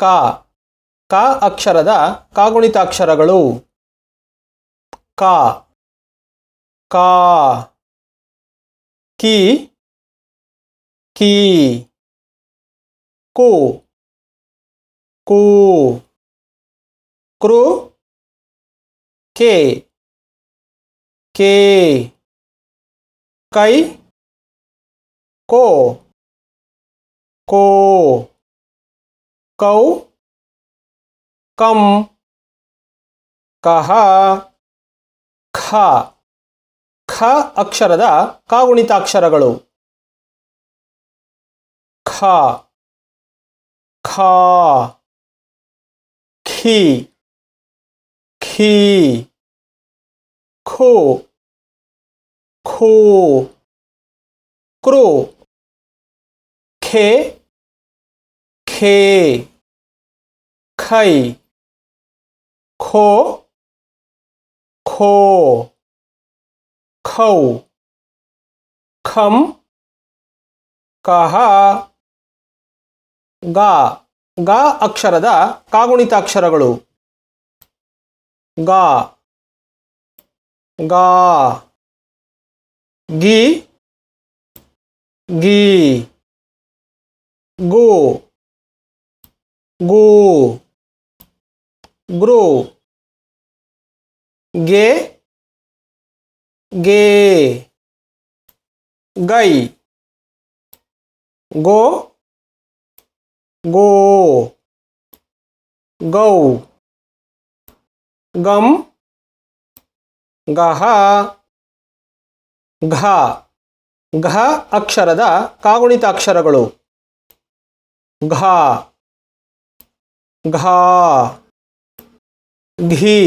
ಕ. ಕ ಅಕ್ಷರದ ಕಾಗುಣಿತಾಕ್ಷರಗಳು. ಕ. ಕಾ. ಕಿ. ಕಿ. ಕು. ಕು. ಕೃ. ಕೆ. ಕೆ. ಕೈ. ಕೋ. ಕೋ. ಕೌ, ಕಂ, ಕಹ, ಖ. ಖ ಅಕ್ಷರದ ಕಾಗುಣಿತಾಕ್ಷರಗಳು. ಖ. ಖ. ಖಿ. ಖಿ. ಖೋ. ಖೋ. ಕೃ. ಖೆ. ಖೇ ಖೈ ಖೋ ಖೋ ಖೌ ಖಂ ಕಹ ಗ ಗ ಅಕ್ಷರದ ಕಾಗುಣಿತಾಕ್ಷರಗಳು ಗ ಗ ಗಿ ಗಿ ಗೋ ಗೋ. ಗ್ರೋ. ಗೆ. ಗೆ. ಗೈ. ಗೋ. ಗೋ. ಗೌ. ಗಮ್ ಗಹ. ಘ. ಘ ಅಕ್ಷರದ ಕಾಗುಣಿತ ಅಕ್ಷರಗಳು ಘ. घा घी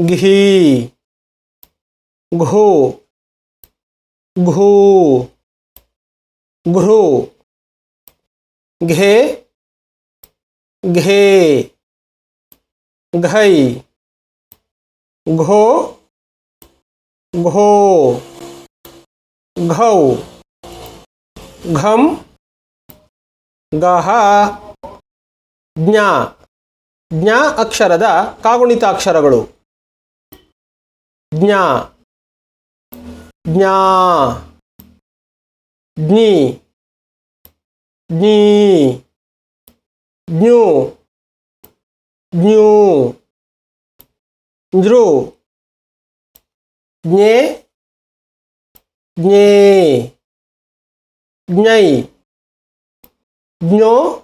घी घो घो घ्रो घे घे घई घो घो घऊ घम गहा। ಜ್ಞ. ಜ್ಞ ಅಕ್ಷರದ ಕಾಗುಣಿತಾಕ್ಷರಗಳು. ಜ್ಞ. ಜ್ಞಾ. ಜ್ಞಿ. ಜ್ಞೀ. ಜ್ಞೂ. ಜ್ಞೂ. ಜ್ರು ಜ್ಞೆ. ಜ್ಞೇ. ಜ್ಞೈ. ಜ್ಞೋ.